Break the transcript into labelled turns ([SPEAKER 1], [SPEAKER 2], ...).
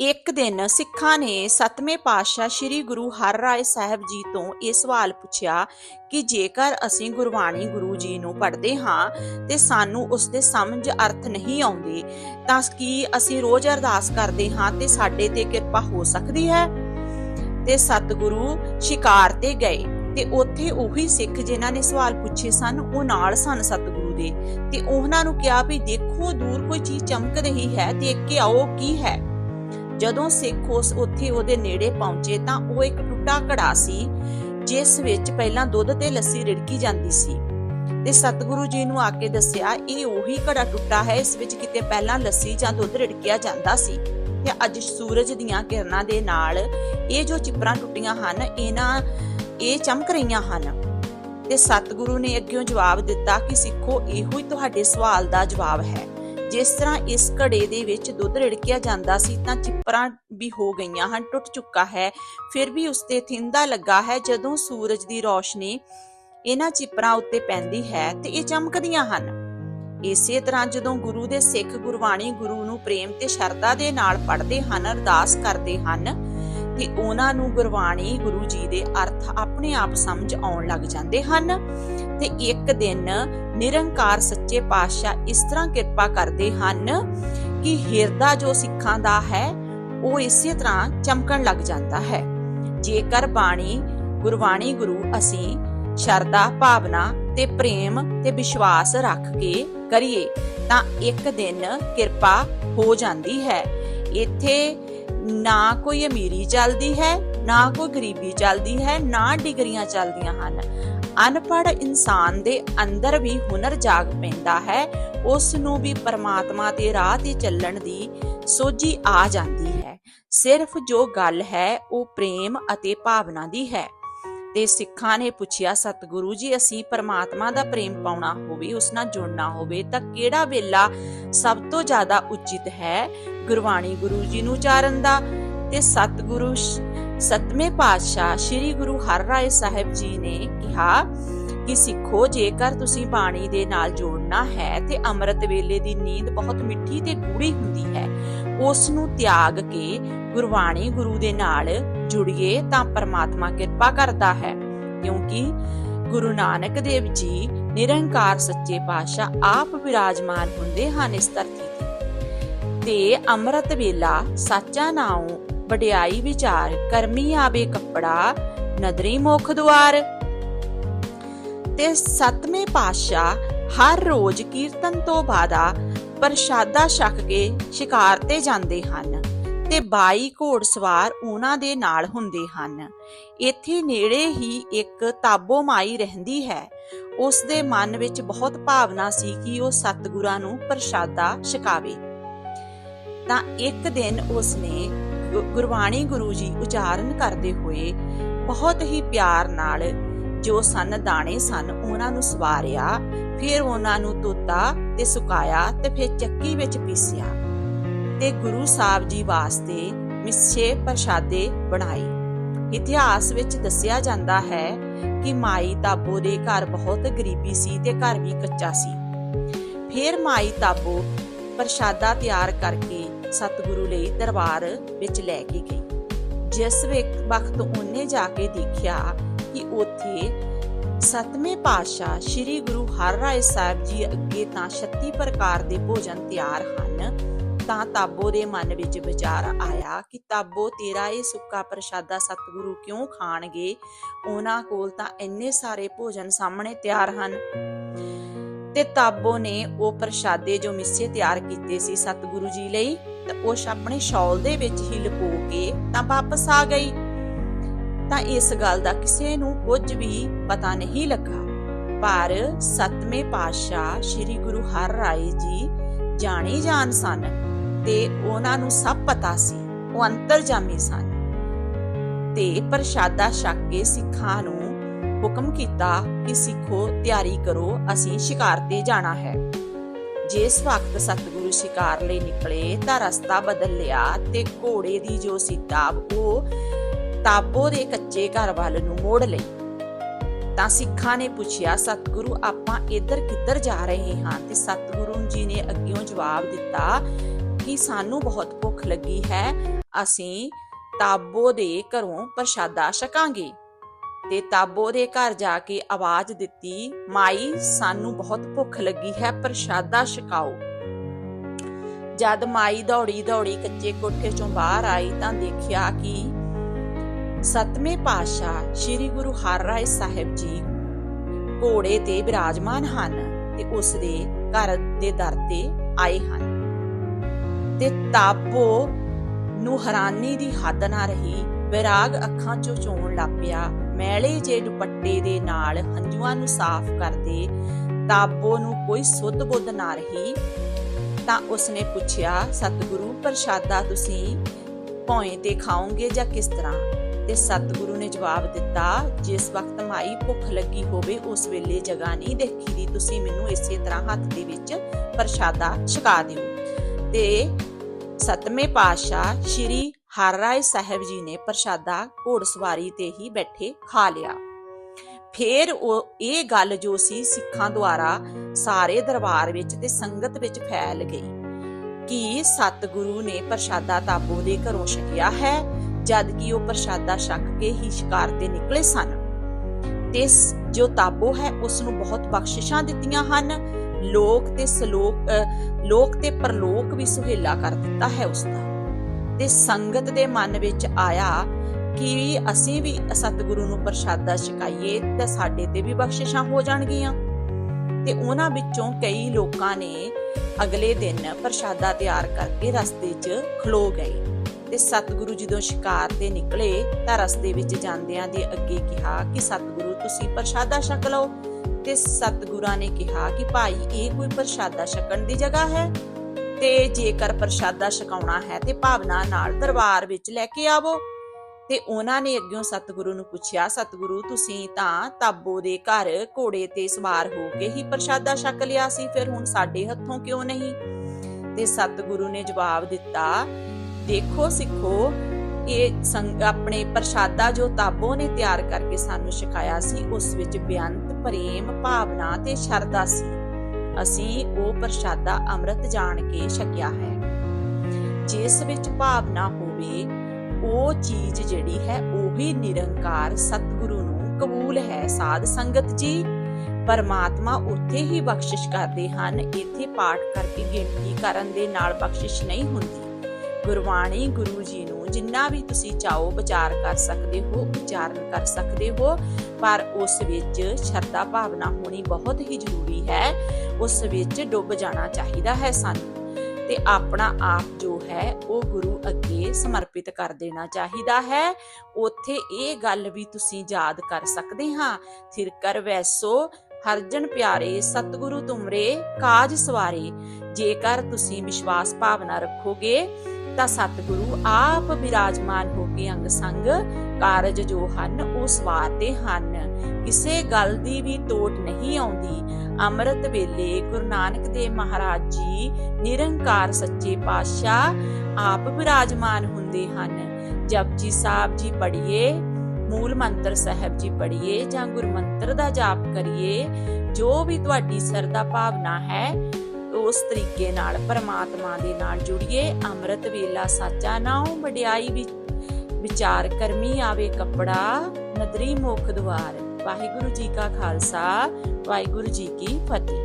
[SPEAKER 1] ਇੱਕ ਦਿਨ ਸਿੱਖਾਂ ਨੇ ਸਤਵੇਂ ਪਾਤਸ਼ਾਹ ਸ੍ਰੀ ਗੁਰੂ ਹਰਰਾਏ ਸਾਹਿਬ ਜੀ ਤੋਂ ਇਹ ਸਵਾਲ ਪੁੱਛਿਆ ਕਿ ਜੇਕਰ ਅਸੀਂ ਗੁਰਬਾਣੀ ਗੁਰੂ ਜੀ ਨੂੰ ਪੜ੍ਹਦੇ ਹਾਂ ਤੇ ਸਾਨੂੰ ਉਸ ਦੇ ਸਮਝ ਅਰਥ ਨਹੀਂ ਆਉਂਦੇ, ਤਾਂ ਕੀ ਅਸੀਂ ਰੋਜ਼ ਅਰਦਾਸ ਕਰਦੇ ਹਾਂ ਤੇ ਸਾਡੇ ਤੇ ਕਿਰਪਾ ਹੋ ਸਕਦੀ ਹੈ? ਤੇ ਸਤਿਗੁਰੂ ਸ਼ਿਕਾਰ ਤੇ ਗਏ ਤੇ ਉੱਥੇ ਉਹੀ ਸਿੱਖ ਜਿਨ੍ਹਾਂ ਨੇ ਸਵਾਲ ਪੁੱਛੇ ਸਨ, ਉਹ ਨਾਲ ਸਨ ਸਤਿਗੁਰੂ ਦੇ ਤੇ ਉਹਨਾਂ ਨੂੰ ਕਿਹਾ ਵੀ ਦੇਖੋ ਦੂਰ ਕੋਈ ਚੀਜ਼ ਚਮਕ ਰਹੀ ਹੈ, ਦੇਖ ਕੇ ਆਓ ਕੀ ਹੈ। ਜਦੋਂ ਸਿੱਖ ਉਸ ਉੱਥੇ ਉਹਦੇ ਨੇੜੇ ਪਹੁੰਚੇ ਤਾਂ ਉਹ ਇੱਕ ਟੁੱਟਾ ਘੜਾ ਸੀ, ਜਿਸ ਵਿੱਚ ਪਹਿਲਾਂ ਦੁੱਧ ਤੇ ਲੱਸੀ ਰਿੜਕੀ ਜਾਂਦੀ ਸੀ। ਤੇ ਸਤਿਗੁਰੂ ਜੀ ਨੂੰ ਆ ਕੇ ਦੱਸਿਆ, ਇਹ ਉਹੀ ਘੜਾ ਟੁੱਟਾ ਹੈ, ਇਸ ਵਿੱਚ ਕਿਤੇ ਪਹਿਲਾਂ ਲੱਸੀ ਜਾਂ ਦੁੱਧ ਰਿੜਕਿਆ ਜਾਂਦਾ ਸੀ। ਤੇ ਅੱਜ ਸੂਰਜ ਦੀਆਂ ਕਿਰਨਾਂ ਦੇ ਨਾਲ ਇਹ ਜੋ ਚਿਪਰਾਂ ਟੁੱਟੀਆਂ ਹਨ, ਇਹਨਾਂ, ਇਹ ਚਮਕ ਰਹੀਆਂ ਹਨ। ਤੇ ਸਤਿਗੁਰੂ ਨੇ ਅੱਗਿਓਂ ਜਵਾਬ ਦਿੱਤਾ ਕਿ, ਸਿੱਖੋ, ਇਹੋ ਹੀ ਤੁਹਾਡੇ ਸਵਾਲ ਦਾ ਜਵਾਬ ਹੈ। ਜਿਸ ਤਰ੍ਹਾਂ ਇਸ ਘੜੇ ਦੇ ਵਿੱਚ ਦੁੱਧ ਰਿੜਕਿਆ ਜਾਂਦਾ ਸੀ, ਤਾਂ ਚਿਪਰਾਂ ਵੀ ਹੋ ਗਈਆਂ ਹਨ, ਟੁੱਟ ਚੁੱਕਾ ਹੈ। ਫਿਰ ਵੀ ਉਸ ਤੇ ਥਿੰਦਾ ਲੱਗਾ ਹੈ, ਜਦੋਂ ਸੂਰਜ ਦੀ ਰੋਸ਼ਨੀ ਇਹਨਾਂ ਚਿਪਰਾਂ ਉੱਤੇ ਪੈਂਦੀ ਹੈ ਤੇ ਇਹ ਚਮਕਦੀਆਂ ਹਨ। ਇਸੇ ਤਰ੍ਹਾਂ ਜਦੋਂ ਗੁਰੂ ਦੇ ਸਿੱਖ ਗੁਰਬਾਣੀ ਗੁਰੂ ਨੂੰ ਪ੍ਰੇਮ ਤੇ ਸ਼ਰਧਾ ਦੇ ਨਾਲ ਪੜ੍ਹਦੇ ਹਨ, ਅਰਦਾਸ ਕਰਦੇ ਹਨ ਤੇ ਉਹਨਾਂ ਨੂੰ ਗੁਰਬਾਣੀ ਗੁਰੂ ਜੀ ਦੇ ਅਰਥ ਆਪਣੇ ਆਪ ਸਮਝ ਆਉਣ ਲੱਗ ਜਾਂਦੇ ਹਨ ਤੇ ਇੱਕ ਦਿਨ ਨਿਰੰਕਾਰ ਸੱਚੇ ਪਾਤਸ਼ਾਹ ਇਸ ਤਰ੍ਹਾਂ ਕਿਰਪਾ ਕਰਦੇ ਹਨ ਕਿ ਹਿਰਦਾ ਜੋ ਸਿੱਖਾਂ ਦਾ ਹੈ, ਉਹ ਇਸੇ ਤਰ੍ਹਾਂ ਚਮਕਣ ਲੱਗ ਜਾਂਦਾ ਹੈ। ਜੇਕਰ ਬਾਣੀ ਗੁਰਬਾਣੀ ਗੁਰੂ ਅਸੀਂ ਸ਼ਰਧਾ, ਭਾਵਨਾ ਤੇ ਪ੍ਰੇਮ ਤੇ ਵਿਸ਼ਵਾਸ ਰੱਖ ਕੇ ਕਰੀਏ, ਤਾਂ ਇੱਕ ਦਿਨ ਕਿਰਪਾ ਹੋ ਜਾਂਦੀ ਹੈ। ਇੱਥੇ ਨਾ ਕੋਈ ਅਮੀਰੀ ਚੱਲਦੀ ਹੈ, ਨਾ ਕੋਈ ਗਰੀਬੀ ਚੱਲਦੀ ਹੈ, ਨਾ ਡਿਗਰੀਆਂ ਚੱਲਦੀਆਂ ਹਨ। ਅਨਪੜ੍ਹ ਇਨਸਾਨ ਦੇ ਅੰਦਰ ਵੀ ਹੁਨਰ ਜਾਗ ਪੈਂਦਾ ਹੈ, ਉਸ ਨੂੰ ਵੀ ਪਰਮਾਤਮਾ ਦੇ ਰਾਹ ਤੇ ਚੱਲਣ ਦੀ ਸੋਝੀ ਆ ਜਾਂਦੀ ਹੈ। ਸਿਰਫ ਜੋ ਗੱਲ ਹੈ, ਉਹ ਪ੍ਰੇਮ ਅਤੇ ਭਾਵਨਾ ਦੀ ਹੈ। ਤੇ ਸਿੱਖਾਂ ਨੇ ਪੁੱਛਿਆ, ਸਤਿਗੁਰੂ ਜੀ, ਅਸੀਂ ਪਰਮਾਤਮਾ ਦਾ ਪ੍ਰੇਮ ਪਾਉਣਾ ਹੋਵੇ, ਉਸ ਨਾਲ ਜੁੜਨਾ ਹੋਵੇ, ਤਾਂ ਕਿਹੜਾ ਵੇਲਾ ਸਭ ਤੋਂ ਜ਼ਿਆਦਾ ਉਚਿਤ ਹੈ? ਗੁਰਬਾਣੀ ਗੁਰੂ ਜੀ ਨੂੰ ਚਾਰਨ ਦਾ। ਤੇ ਸਤਿਗੁਰੂ ਸਤਵੇਂ ਪਾਤਸ਼ਾਹ ਸ੍ਰੀ ਗੁਰੂ ਹਰਰਾਏ ਸਾਹਿਬ ਜੀ ਨੇ ਕਿਹਾ ਕਿ ਸਿੱਖੋ, ਜੇਕਰ ਤੁਸੀਂ ਬਾਣੀ ਦੇ ਨਾਲ ਜੋੜਨਾ ਹੈ ਤੇ ਅੰਮ੍ਰਿਤ ਵੇਲੇ ਦੀ ਨੀਂਦ ਬਹੁਤ ਮਿੱਠੀ ਤੇ ਗੂੜੀ ਹੁੰਦੀ ਹੈ, ਉਸ ਨੂੰ ਤਿਆਗ ਕੇ ਗੁਰਬਾਣੀ ਗੁਰੂ ਦੇ ਨਾਲ ਜੁੜੀਏ ਤਾਂ ਪਰਮਾਤਮਾ ਕਿਰਪਾ ਕਰਦਾ ਹੈ, ਕਿਉਂਕਿ ਗੁਰੂ ਨਾਨਕ ਦੇਵ ਜੀ ਨਿਰੰਕਾਰ ਸੱਚੇ ਪਾਤਸ਼ਾਹ ਆਪ ਵਿਰਾਜਮਾਨ ਹੁੰਦੇ ਹਨ ਇਸ ਧਰਤੀ ਤੇ। ਤੇ ਅੰਮ੍ਰਿਤ ਵੇਲਾ ਸਾਚਾ ਨਾਉ, ਵਡਿਆਈ ਵਿਚਾਰ, ਕਰਮੀ ਆਵੇ ਕੱਪੜਾ, ਨਦਰੀ ਮੁਖ ਦੁਆਰ ਤੇ ਸਤਵੇਂ ਪਾਤਸ਼ਾਹ ਹਰ ਰੋਜ਼ ਕੀਰਤਨ ਤੋਂ ਬਾਅਦਾ ਪ੍ਰਸ਼ਾਦਾ ਛਕ ਕੇ ਸ਼ਿਕਾਰ ਤੇ ਜਾਂਦੇ ਹਨ ਤੇ 22 ਘੋੜਸਵਾਰ ਉਹਨਾਂ ਦੇ ਨਾਲ ਹੁੰਦੇ ਹਨ। ਇੱਥੇ ਨੇੜੇ ਹੀ ਇੱਕ ਤਾਬੋ ਮਾਈ ਰਹਿੰਦੀ ਹੈ। ਉਸ ਦੇ ਮਨ ਵਿੱਚ ਬਹੁਤ ਭਾਵਨਾ ਸੀ ਕਿ ਉਹ ਸਤਿਗੁਰਾਂ ਨੂੰ ਪ੍ਰਸ਼ਾਦਾ ਛਕਾਵੇ। ਤਾਂ ਇੱਕ ਦਿਨ ਉਸਨੇ ਗੁ- ਗੁਰਬਾਣੀ ਗੁਰੂ ਜੀ ਉਚਾਰਨ ਕਰਦੇ ਹੋਏ ਬਹੁਤ ਹੀ ਪਿਆਰ ਨਾਲ ਜੋ ਸਨ ਦਾਣੇ ਸਨ, ਉਹਨਾਂ ਨੂੰ ਸਵਾਰਿਆ, ਫਿਰ ਉਹਨਾਂ ਨੂੰ ਧੋਤਾ ਤੇ ਸੁਕਾਇਆ ਤੇ ਫਿਰ ਚੱਕੀ ਵਿੱਚ ਪੀਸਿਆ। ਤੇ ਗੁਰੂ ਸਾਹਿਬ ਜੀ ਵਾਸਤੇ ਮਿੱਸੇ ਪ੍ਰਸ਼ਾਦੇ ਬਣਾਏ। ਇਤਿਹਾਸ ਵਿੱਚ ਦੱਸਿਆ ਜਾਂਦਾ ਹੈ ਕਿ ਮਾਈ ਤਾਬੋ ਦੇ ਘਰ ਬਹੁਤ ਗਰੀਬੀ ਸੀ ਤੇ ਘਰ ਵੀ ਕੱਚਾ ਸੀ। ਫਿਰ ਮਾਈ ਤਾਬੋ ਪ੍ਰਸ਼ਾਦਾ ਤਿਆਰ ਕਰਕੇ ਸਤਿਗੁਰੂ ਲਈ ਦਰਬਾਰ ਵਿੱਚ ਲੈ ਕੇ ਗਈ। ਜਿਸ ਵਕਤ ਉਹਨੇ ਜਾ ਕੇ ਦੇਖਿਆ ਕਿ ਉੱਥੇ ਸਤਵੇਂ ਪਾਤਸ਼ਾਹ ਸ੍ਰੀ ਗੁਰੂ ਹਰ ਰਾਏ ਸਾਹਿਬ ਜੀ ਅੱਗੇ ਤਾਂ 36 ਪ੍ਰਕਾਰ ਦੇ ਭੋਜਨ ਤਿਆਰ ਹਨ, ਤਾਂ ਤਾਬੋ ਦੇ ਮਨ ਵਿੱਚ ਵਿਚਾਰ ਆਇਆ ਕਿ ਤਾਬੋ ਤੇਰਾ ਇਹ ਸੁੱਕਾ ਪ੍ਰਸ਼ਾਦਾ ਸਤਿਗੁਰੂ ਕਿਉਂ ਖਾਣਗੇ? ਉਹਨਾਂ ਕੋਲ ਤਾਂ ਇੰਨੇ ਸਾਰੇ ਭੋਜਨ ਸਾਹਮਣੇ ਤਿਆਰ ਹਨ। ਤੇ ਤਾਬੋ ਨੇ ਉਹ ਪ੍ਰਸ਼ਾਦੇ ਜੋ ਮਿੱਸੇ ਤਿਆਰ ਕੀਤੇ ਸੀ ਸਤਿਗੁਰੂ ਜੀ ਲਈ, ਤਾਂ ਉਹ ਆਪਣੇ ਸ਼ੌਲ ਦੇ ਵਿੱਚ ਹੀ ਲੁਕੋ ਕੇ ਤਾਂ ਵਾਪਸ ਆ ਗਈ। ਤਾਂ ਇਸ ਗੱਲ ਦਾ ਕਿਸੇ ਨੂੰ ਕੁਝ ਵੀ ਪਤਾ ਨਹੀਂ ਲੱਗਾ। ਪਰ ਸਤਵੇਂ ਪਾਤਸ਼ਾਹ ਸ੍ਰੀ ਗੁਰੂ ਹਰਰਾਏ ਜੀ ਜਾਣੇ ਜਾਣ ਸਨ ਤੇ ਉਹਨਾਂ ਨੂੰ ਸਭ ਪਤਾ ਸੀ, ਉਹ ਅੰਤਰਜਾਮੀ ਸਨ। ਤੇ ਪ੍ਰਸ਼ਾਦਾ ਛਕ ਕੇ ਸਿੱਖਾਂ ਨੂੰ ਹੁਕਮ ਕੀਤਾ ਕਿ ਸਿੱਖੋ, ਤਿਆਰੀ ਕਰੋ, ਅਸੀਂ ਸ਼ਿਕਾਰ ਤੇ ਜਾਣਾ ਹੈ। ਜਿਸ ਵਕਤ ਸਤਿਗੁਰੂ ਸ਼ਿਕਾਰ ਲਈ ਨਿਕਲੇ ਤਾਂ ਰਸਤਾ ਬਦਲ ਲਿਆ ਤੇ ਘੋੜੇ ਦੀ ਜੋ ਸੀ ਤਾਬ ਉਹ ਤਾਬੋ ਦੇ ਕੱਚੇ ਘਰ ਵੱਲ ਨੂੰ ਮੋੜ ਲਈ। ਤਾਂ ਸਿੱਖਾਂ ਨੇ ਪੁੱਛਿਆ, ਸਤਿਗੁਰੂ, ਆਪਾਂ ਇੱਧਰ ਕਿੱਧਰ ਜਾ ਰਹੇ ਹਾਂ? ਤੇ ਸਤਿਗੁਰੂ ਜੀ ਨੇ ਅੱਗਿਓਂ ਜਵਾਬ ਦਿੱਤਾ ਕਿ, ਸਾਨੂੰ ਬਹੁਤ ਭੁੱਖ ਲੱਗੀ ਹੈ, ਅਸੀਂ ਤਾਬੋ ਦੇ ਘਰੋਂ ਪ੍ਰਸ਼ਾਦਾ ਛਕਾਂਗੇ। ਤੇ ਤਾਬੋ ਦੇ ਘਰ ਜਾ ਕੇ ਆਵਾਜ਼ ਦਿੱਤੀ, ਮਾਈ, ਸਾਨੂੰ ਬਹੁਤ ਭੁੱਖ ਲੱਗੀ ਹੈ, ਪ੍ਰਸ਼ਾਦਾ ਛਕਾਓ। ਜਦ ਮਾਈ ਦੌੜੀ ਦੌੜੀ ਕੱਚੇ ਕੋਠੇ ਚੋਂ ਬਾਹਰ ਆਈ ਤਾਂ ਦੇਖਿਆ ਕਿ ਸਤਵੇਂ ਪਾਤਸ਼ਾਹ ਸ੍ਰੀ ਗੁਰੂ ਹਰਰਾਏ ਸਾਹਿਬ ਜੀ ਘੋੜੇ ਤੇ ਬਿਰਾਜਮਾਨ ਹਨ ਤੇ ਉਸ ਦੇ ਘਰ ਦੇ ਦਰ ਤੇ ਆਏ ਹਨ। ਤੇ ਤਾਬੋ ਨੂੰ ਹੈਰਾਨੀ ਦੀ ਹੱਦ ਨਾ ਰਹੀ, ਵਿਰਾਗ ਅੱਖਾਂ ਚੋਂ ਚੋਣ ਲੱਪਿਆ ਮੈਲੇ ਜੇ ਦੁਪੱਟੇ ਦੇ ਨਾਲ ਹੰਝੂਆਂ ਨੂੰ ਸਾਫ਼ ਕਰਦੇ ਤਾਬੋ ਨੂੰ ਕੋਈ ਸੁੱਧ ਬੁੱਧ ਨਾ ਰਹੀ, ਤਾਂ ਉਸਨੇ ਪੁੱਛਿਆ, ਸਤਿਗੁਰੂ, ਪ੍ਰਸ਼ਾਦਾ ਤੁਸੀਂ ਭੌਂ ਤੇ ਖਾਓਗੇ ਜਾਂ ਕਿਸ ਤਰ੍ਹਾਂ? ਤੇ ਸਤਿਗੁਰੂ ਨੇ ਜਵਾਬ ਦਿੱਤਾ, ਜਿਸ ਵਕਤ ਮਾਈ ਭੁੱਖ ਲੱਗੀ ਹੋਵੇ, ਉਸ ਵੇਲੇ ਜਗ੍ਹਾ ਨਹੀਂ ਦੇਖੀ ਦੀ ਤੁਸੀਂ ਮੈਨੂੰ ਇਸੇ ਤਰ੍ਹਾਂ ਹੱਥ ਦੇ ਵਿੱਚ ਪ੍ਰਸ਼ਾਦਾ ਛਕਾ ਦਿਓ। ਤੇ ਸਤਵੇਂ ਪਾਤਸ਼ਾਹ ਸ਼੍ਰੀ ਹਰਰਾਏ ਸਾਹਿਬ ਜੀ ਨੇ ਪ੍ਰਸ਼ਾਦਾ ਘੋੜਸਵਾਰੀ ਤੇ ਹੀ ਬੈਠੇ ਖਾ ਲਿਆ। ਫੇਰ ਉਹ ਇਹ ਗੱਲ ਜੋ ਸੀ, ਸਿੱਖਾਂ ਦੁਆਰਾ ਸਾਰੇ ਦਰਬਾਰ ਵਿੱਚ ਤੇ ਸੰਗਤ ਵਿੱਚ ਫੈਲ ਗਈ ਕਿ ਸਤਿਗੁਰੂ ਨੇ ਪ੍ਰਸ਼ਾਦਾ ਤਾਬੋ ਦੇ ਘਰੋਂ ਛਕਿਆ ਹੈ। ਜਦ ਕਿ ਉਹ ਪ੍ਰਸ਼ਾਦਾ ਛਕ ਕੇ ਹੀ ਸ਼ਿਕਾਰ ਤੇ ਨਿਕਲੇ ਸਨ। ਤੇ ਜੋ ਤਾਬੋ ਹੈ ਉਸ ਨੂੰ ਬਹੁਤ ਬਖਸ਼ਿਸ਼ਾਂ ਦਿੱਤੀਆਂ ਹਨ। ਲੋਕ ਤੇ ਸਲੋਕ ਲੋਕ ਤੇ ਪਰਲੋਕ ਵੀ ਸੁਹੇਲਾ ਕਰ ਦਿੱਤਾ ਹੈ ਉਸ ਦਾ ਤੇ ਸੰਗਤ ਦੇ ਮਨ ਵਿੱਚ ਆਇਆ ਕਿ ਅਸੀਂ ਵੀ ਸਤਿਗੁਰੂ ਨੂੰ ਪ੍ਰਸ਼ਾਦਾ ਛਕਾਈਏ, ਤਾਂ ਸਾਡੇ ਤੇ ਵੀ ਬਖਸ਼ਿਸ਼ਾਂ ਹੋ ਜਾਣਗੀਆਂ। ਤੇ ਉਹਨਾਂ ਵਿੱਚੋਂ ਕਈ ਲੋਕਾਂ ਨੇ ਅਗਲੇ ਦਿਨ ਪ੍ਰਸ਼ਾਦਾ ਤਿਆਰ ਕਰਕੇ ਰਸਤੇ 'ਚ ਖਲੋ ਗਏ। ਤੇ ਸਤਿਗੁਰੂ ਜਦੋਂ ਸ਼ਿਕਾਰ ਤੇ ਨਿਕਲੇ ਤਾਂ ਰਸਤੇ ਵਿੱਚ ਜਾਂਦਿਆਂ ਦੇ ਅੱਗੇ ਕਿਹਾ ਕਿ, ਸਤਿਗੁਰੂ, ਤੁਸੀਂ ਪ੍ਰਸ਼ਾਦਾ ਛਕ ਲਓ। ਤੇ ਸਤਿਗੁਰਾਂ ਨੇ ਕਿਹਾ ਕਿ, ਭਾਈ, ਇਹ ਕੋਈ ਪ੍ਰਸ਼ਾਦਾ ਛਕਣ ਦੀ ਜਗ੍ਹਾ ਹੈ? ਤੇ ਜੇਕਰ ਪ੍ਰਸ਼ਾਦਾ ਛਕਾਉਣਾ ਹੈ ਤੇ ਭਾਵਨਾ ਨਾਲ ਦਰਬਾਰ ਵਿੱਚ ਲੈ ਕੇ ਆਵੋ। ਤੇ ਉਹਨਾਂ ਨੇ ਅੱਗਿਓਂ ਸਤਿਗੁਰੂ ਨੂੰ ਪੁੱਛਿਆ, ਸਤਿਗੁਰੂ, ਤੁਸੀਂ ਤਾਂ ਤਾਬੋ ਦੇ ਘਰ ਘੋੜੇ ਤੇ ਸਵਾਰ ਹੋ ਕੇ ਹੀ ਪ੍ਰਸ਼ਾਦਾ ਛਕ ਲਿਆ ਸੀ, ਫਿਰ ਹੁਣ ਸਾਡੇ ਹੱਥੋਂ ਕਿਉਂ ਨਹੀਂ? ਤੇ ਸਤਿਗੁਰੂ ਨੇ ਜਵਾਬ ਦਿੱਤਾ ਦੇਖੋ, ਸਿੱਖੋ। ਇਹ ਆਪਣੇ ਪ੍ਰਸ਼ਾਦਾ ਜੋ ਤਾਬੋ ਨੇ ਤਿਆਰ ਕਰਕੇ ਸਾਨੂੰ ਛਕਾਇਆ ਸੀ, ਉਸ ਵਿੱਚ ਬੇਅੰਤ, ਪ੍ਰੇਮ, ਭਾਵਨਾ ਤੇ ਸ਼ਰਧਾ ਸੀ। ਅਸੀਂ ਉਹ ਪ੍ਰਸ਼ਾਦਾ ਅੰਮ੍ਰਿਤ ਜਾਣ ਕੇ ਛਕਿਆ ਹੈ। ਜਿਸ ਵਿੱਚ ਭਾਵਨਾ ਹੋਵੇ, ਉਹ ਚੀਜ਼ ਜਿਹੜੀ ਹੈ, ਉਹ ਵੀ ਨਿਰੰਕਾਰ ਸਤਿਗੁਰੂ ਨੂੰ ਕਬੂਲ ਹੈ, ਸਾਧ ਸੰਗਤ ਜੀ। ਪਰਮਾਤਮਾ ਉੱਥੇ ਹੀ ਬਖਸ਼ਿਸ਼ ਕਰਦੇ ਹਨ, ਇੱਥੇ ਪਾਠ ਕਰਕੇ ਗਿਣਤੀ ਕਰਨ ਦੇ ਨਾਲ ਬਖਸ਼ਿਸ਼ ਨਹੀਂ ਹੁੰਦੀ। ਗੁਰਬਾਣੀ ਗੁਰੂ ਜੀ ਨੂੰ ਜਿੰਨਾ ਵੀ ਤੁਸੀਂ ਚਾਹੋ ਵਿਚਾਰ ਕਰ ਸਕਦੇ ਹੋ, ਉਚਾਰਨ ਕਰ ਸਕਦੇ ਹੋ, ਪਰ ਉਸ ਵਿੱਚ ਸ਼ਰਧਾ ਭਾਵਨਾ ਹੋਣੀ ਬਹੁਤ ਹੀ ਜ਼ਰੂਰੀ ਹੈ। ਉਸ ਵਿੱਚ ਡੁੱਬ ਜਾਣਾ ਚਾਹੀਦਾ ਹੈ ਸਾਨੂੰ। ਤੇ ਆਪਣਾ ਆਪ ਜੋ ਹੈ, ਉਹ ਗੁਰੂ ਅੱਗੇ ਸਮਰਪਿਤ ਕਰ ਦੇਣਾ ਚਾਹੀਦਾ ਹੈ। ਉੱਥੇ ਇਹ ਗੱਲ ਵੀ ਤੁਸੀਂ ਯਾਦ ਕਰ ਸਕਦੇ ਹਾਂ ਥਿਰ ਕਰ ਵੈਸੋ, ਹਰਜਨ ਪਿਆਰੇ, ਸਤਿਗੁਰੂ ਤੁਮਰੇ, ਕਾਜ ਸਵਾਰੇ, ਜੇਕਰ ਤੁਸੀਂ ਵਿਸ਼ਵਾਸ ਭਾਵਨਾ ਰੱਖੋਗੇ ਤਾਂ ਸਤਿਗੁਰੂ ਆਪ ਬਿਰਾਜਮਾਨ ਹੋ ਕੇ ਅੰਗ ਸੰਗ ਕਾਰਜ ਜੋ ਹਨ, ਉਹ ਸਵਾਰਦੇ ਹਨ। ਕਿਸੇ ਗੱਲ ਦੀ ਵੀ ਟੋਟ ਨਹੀਂ ਆਉਂਦੀ। ਅੰਮ੍ਰਿਤ ਵੇਲੇ ਗੁਰੂ ਨਾਨਕ ਦੇਵ ਮਹਾਰਾਜ ਜੀ ਨਿਰੰਕਾਰ ਸੱਚੇ ਪਾਤਸ਼ਾਹ ਆਪ ਬਿਰਾਜਮਾਨ ਹੁੰਦੇ ਹਨ। ਜਪਜੀ ਸਾਹਿਬ ਜੀ ਪੜ੍ਹੀਏ, ਮੂਲ ਮੰਤਰ ਸਾਹਿਬ ਜੀ ਪੜ੍ਹੀਏ ਜਾਂ ਗੁਰਮੰਤਰ ਦਾ ਜਾਪ ਕਰੀਏ, ਜੋ ਵੀ ਤੁਹਾਡੀ ਸਰਦਾ ਭਾਵਨਾ ਹੈ ਉਸ ਤਰੀਕੇ ਨਾਲ ਪਰਮਾਤਮਾ ਦੇ ਨਾਲ ਜੁੜੀਏ, ਅੰਮ੍ਰਿਤ ਵੇਲਾ ਸਾਚਾ ਨਾਉ ਵਡਿਆਈ ਵਿੱਚ ਵਿਚਾਰ ਕਰਮੀ ਆਵੇ ਕੱਪੜਾ, ਨਦਰੀ ਮੁਖ ਦੁਆਰ। ਵਾਹਿਗੁਰੂ ਜੀ ਕਾ ਖਾਲਸਾ, ਵਾਹਿਗੁਰੂ ਜੀ ਕੀ ਫਤਿਹ।